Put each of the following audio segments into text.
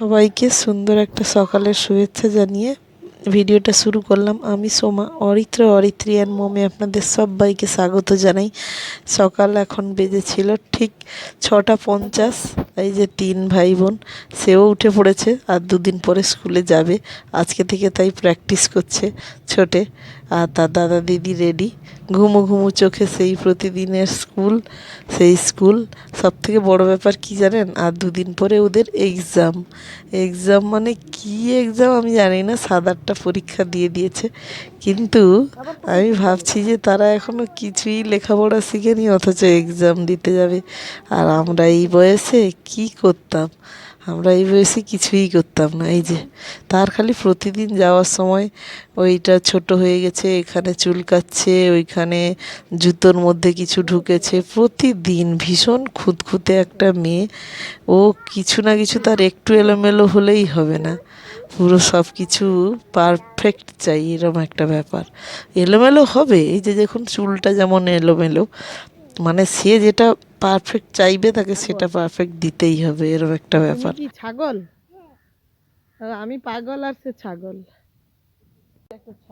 সবাইকে সুন্দর একটা সকালের শুভেচ্ছা জানিয়ে ভিডিওটা শুরু করলাম। আমি সোমা, অরিত্র অরিত্রিয়ান মোমে আপনাদের সবাইকে স্বাগত জানাই। সকাল এখন বেজেছিল ঠিক ছটা পঞ্চাশ। এই যে তিন ভাই বোন সেও উঠে পড়েছে আর দুদিন পরে স্কুলে যাবে। আজকে থেকে তাই প্র্যাকটিস করছে ছোটে। আর তার দাদা দিদি রেডি। ঘুমো ঘুমো চোখে সেই প্রতিদিনের স্কুল, সেই স্কুল। সব থেকে বড় ব্যাপার কি জানেন? আর দুদিন পরে ওদের এক্সাম এক্সাম মানে কি এক্সাম আমি জানি না। সাত আটটা পরীক্ষা দিয়ে দিয়েছে। কিন্তু আমি ভাবছি যে তারা এখনও কিছুই লেখাপড়া শিখেনি, অথচ এক্সাম দিতে যাবে। আর আমরা এই বয়সে কি করতাম? আমরা এই বয়সে কিছুই করতাম না। এই যে, তার খালি প্রতিদিন যাওয়ার সময় ওইটা ছোট হয়ে গেছে, এখানে চুলকাচ্ছে ওইখানে জুতোর মধ্যে কিছু ঢুকেছে। প্রতিদিন ভীষণ খুঁতখুঁতে একটা মেয়ে, ও কিছু না কিছু তার একটু এলোমেলো হলেই হবে না। পুরো সব কিছু পারফেক্ট চাই এরম একটা ব্যাপার। এলোমেলো হবে এই যে দেখুন চুলটা যেমন এলোমেলো মানে সে যেটা পারফেক্ট চাইবে তাকে সেটা পারফেক্ট দিতেই হবে এরম একটা ব্যাপার। ছাগল? আমি পাগল আর সে ছাগল।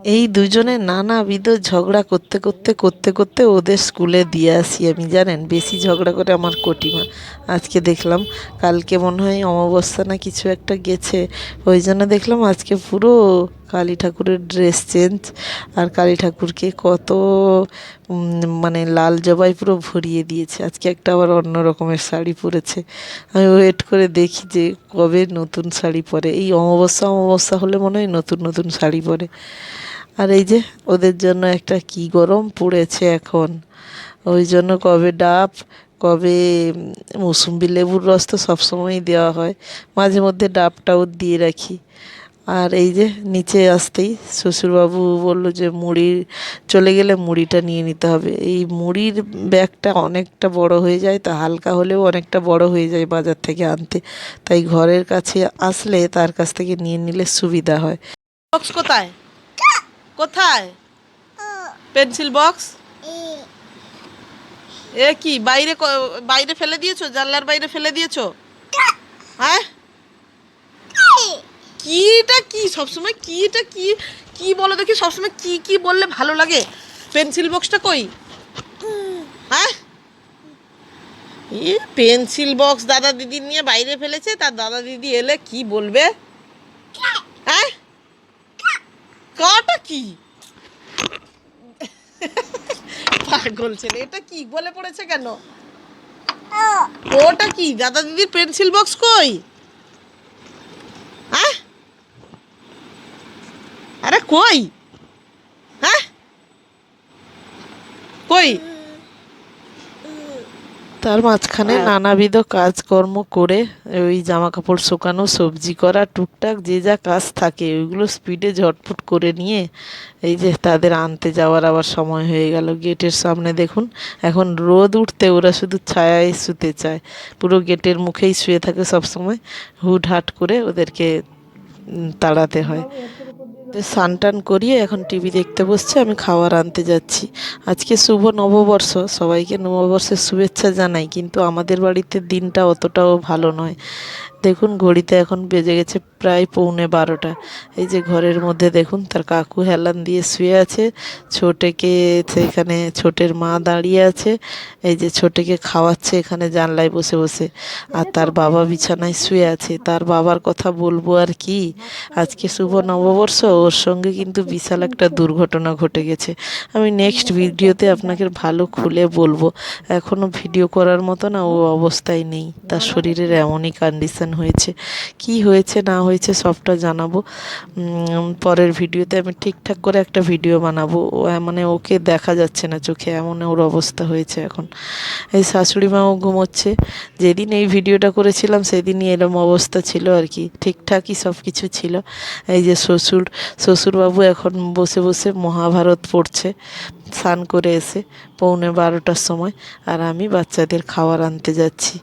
এই দুজনে নানাবিধ ঝগড়া করতে করতে করতে করতে ওদের স্কুলে দিয়ে আসি আমি, জানেন? বেশি ঝগড়া করে আমার কটিমা। আজকে দেখলাম, কালকে মনে হয় অমাবস্যা না কিছু একটা গেছে। ওই জন্য দেখলাম আজকে পুরো কালী ঠাকুরের ড্রেস চেঞ্জ আর কালী ঠাকুরকে কত মানে লাল জবাই পুরো ভরিয়ে দিয়েছে। আজকে একটা আবার অন্য রকমের শাড়ি পরেছে। আমি ওয়েট করে দেখি যে কবে নতুন শাড়ি পরে। এই অমাবস্যা অমাবস্যা হলে মনে হয় নতুন নতুন শাড়ি পরে। আর এই যে ওদের জন্য একটা কি গরম পড়েছে এখন। ওই জন্য কবে ডাব, কবে মৌসুম্বি লেবুর রস তো সবসময়ই দেওয়া হয়। মাঝে মধ্যে ডাবটাও দিয়ে রাখি। আর এই যে নিচে আসতেই শ্বশুরবাবু বলল যে মুড়ি চলে গেলে মুড়িটা নিয়ে নিতে হবে। এই মুড়ির ব্যাগটা অনেকটা বড় হয়ে যায়, তা হালকা হলেও অনেকটা বড় হয়ে যায় বাজার থেকে আনতে। তাই ঘরের কাছে আসলে তার কাছ থেকে নিয়ে নিলে সুবিধা হয়। বক্স কোথায়? কোথায়? Pencil box? এ কি, বাইরে বাইরে ফেলে দিয়েছ? জানলার বাইরে ফেলে দিয়েছ? হ্যাঁ? কিটা কি? সবসময় কিটা কি? কি বলো দেখি? সবসময় কি কি বললে ভালো লাগে? পেন্সিল বক্সটা কই? হ্যাঁ? এ পেন্সিল বক্স দাদা দিদি নিয়ে বাইরে ফেলেছে তার দাদা দিদি এলে কি বলবে? হ্যাঁ? কটা কি? পাগল ছেলে এটা কি বলে পড়েছে কেন? ওটা কি? দাদা দিদির পেন্সিল বক্স কই হ্যাঁ আরে কই? হ্যাঁ? কই? তার মাঝখানে নানাবিধ কাজকর্ম করে ওই জামা কাপড় শুকানো সবজি করা টুকটাক যে যা কাজ থাকে ওইগুলো স্পিডে ঝটফট করে নিয়ে এই যে তাদের আনতে যাওয়ার আবার সময় হয়ে গেল গেটের সামনে দেখুন। এখন রোদ উঠতে ওরা শুধু ছায়ায় শুতে চায়। পুরো গেটের মুখেই শুয়ে থাকে সব সময় হুট হাট করে ওদেরকে তাড়াতে হয়। স্নান টান করিয়ে এখন টিভি দেখতে বসছে, আমি খাবার আনতে যাচ্ছি। আজকে শুভ নববর্ষ, সবাইকে নববর্ষের শুভেচ্ছা জানাই, কিন্তু আমাদের বাড়িতে দিনটা অতটাও ভালো নয়। দেখুন, ঘড়িতে এখন বেজে গেছে প্রায় পৌনে বারোটা। এই যে ঘরের মধ্যে দেখুন, তার কাকু হেলান দিয়ে শুয়ে আছে, ছোটেকে সেখানে, ছোটের মা দাঁড়িয়ে আছে, এই যে ছোটেকে খাওয়াচ্ছে এখানে জানলায় বসে বসে। আর তার বাবা বিছানায় শুয়ে আছে, তার বাবার কথা বলব আর কি? আজকে শুভ নববর্ষ, ওর সঙ্গে কিন্তু বিশাল একটা দুর্ঘটনা ঘটে গেছে। আমি নেক্সট ভিডিওতে আপনাকে ভালো খুলে বলব। এখনও ভিডিও করার মতো না, ও অবস্থায় নেই। তার শরীরের এমনই কন্ডিশন হয়েছে। কি হয়েছে, না হয়েছে সবটা জানাব। পরের ভিডিওতে আমি ঠিকঠাক করে একটা ভিডিও বানাবো। ও মানে ওকে দেখা যাচ্ছে না চোখে, এমন ওর অবস্থা হয়েছে এখন। এই শাশুড়ি মাও ঘুমোচ্ছে। যেদিন এই ভিডিওটা করেছিলাম, সেদিনই এরম অবস্থা ছিল আর কি। ঠিকঠাকই সব কিছু ছিল। এই যে শ্বশুর, শ্বশুরবাবু এখন বসে বসে মহাভারত পড়ছে। স্নান করে এসে পৌনে বারোটার সময় আর আমি বাচ্চাদের খাবার আনতে যাচ্ছি।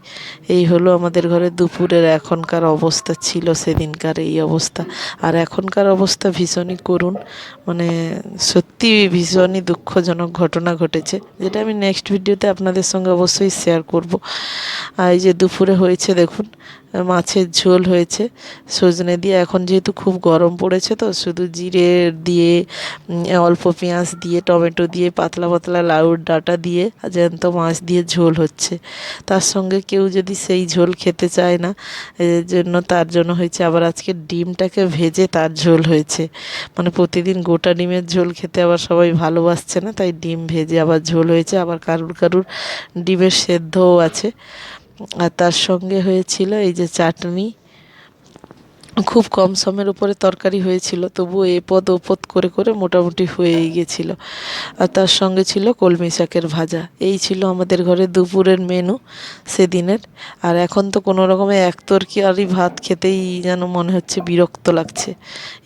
এই হলো আমাদের ঘরে দুপুরের এখনকার অবস্থা ছিল সেদিনকার এই অবস্থা। আর এখনকার অবস্থা ভীষণই করুণ। মানে সত্যি ভীষণই দুঃখজনক ঘটনা ঘটেছে, যেটা আমি নেক্সট ভিডিওতে আপনাদের সঙ্গে অবশ্যই শেয়ার করব। আর এই যে দুপুরে হয়েছে দেখুন, মাছের ঝোল হয়েছে, সজনে দিয়ে। এখন যেহেতু খুব গরম পড়েছে তো, শুধু জিরে দিয়ে অল্প পেঁয়াজ দিয়ে, টমেটো দিয়ে পাতলা পাতলা লাউর ডাঁটা দিয়ে জ্যান্ত মাছ দিয়ে ঝোল হচ্ছে। তার সঙ্গে কেউ যদি সেই ঝোল খেতে চায় না এর জন্য তার জন্য হয়েছে, আবার আজকে ডিমটাকে ভেজে তার ঝোল হয়েছে। মানে প্রতিদিন গোটা ডিমের ঝোল খেতে আবার সবাই ভালোবাসছে না, তাই ডিম ভেজে আবার ঝোল হয়েছে, আবার কারুর কারুর ডিমের সেদ্ধও আছে। আর তার সঙ্গে হয়েছিল এই যে চাটনি খুব কম সময়ের উপরে তরকারি হয়েছিল, তবুও এপদ ওপদ করে করে মোটামুটি হয়েই গেছিল। আর তার সঙ্গে ছিল কলমি শাকের ভাজা। এই ছিল আমাদের ঘরে দুপুরের মেনু সেদিনের। আর এখন তো কোনো রকমে এক তরকারি ভাত খেতেই যেন মনে হচ্ছে বিরক্ত লাগছে।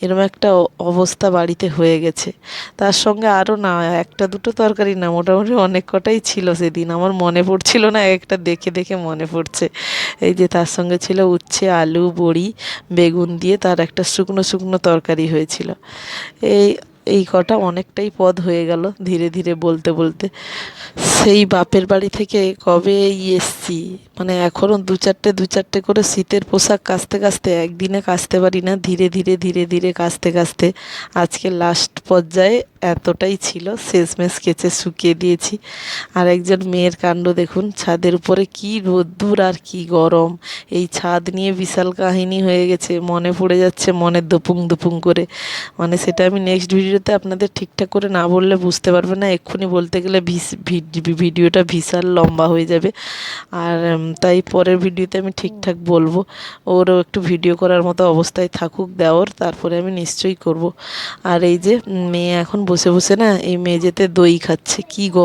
এরকম একটা অবস্থা বাড়িতে হয়ে গেছে। তার সঙ্গে আরও না, একটা দুটো তরকারি না, মোটামুটি অনেক কটাই ছিল সেদিন। আমার মনে পড়ছিল না একটা দেখে দেখে মনে পড়ছে। এই যে তার সঙ্গে ছিল উচ্ছে, আলু, বড়ি, বেগুন দিয়ে তার একটা শুকনো শুকনো তরকারি হয়েছিল। এই এই কটা অনেকটাই পদ হয়ে গেল ধীরে ধীরে বলতে বলতে। সেই বাপের বাড়ি থেকে কবে এসছি? মানে এখনও দু চারটে দু চারটে করে শীতের পোশাক কাচতে কাচতে একদিনে কাচতে পারি না, ধীরে ধীরে ধীরে ধীরে কাচতে কাচতে আজকে লাস্ট পর্যায়ে এতটাই ছিল। শেষমেশ কেচে শুকিয়ে দিয়েছি। আর একজন মেয়ের কাণ্ড দেখুন, ছাদের উপরে কি রোদ্দুর আর কি গরম। এই ছাদ নিয়ে বিশাল কাহিনী হয়ে গেছে, মনে পড়ে যাচ্ছে, মনে দুপুং দুপুং করে। মানে সেটা আমি নেক্সট ভিডিওতে আপনাদের ঠিকঠাক করে না বললে বুঝতে পারবে না। এক্ষুনি বলতে গেলে ভিডিওটা বিশাল লম্বা হয়ে যাবে। আর তাই পরের ভিডিওতে আমি ঠিকঠাক বলব। ওরও একটু ভিডিও করার মতো অবস্থায় থাকুক দেওর, তারপরে আমি নিশ্চয়ই করব। আর এই যে মেয়ে এখন বসে বসে না এই মেঝেতে দই খাচ্ছে কি গ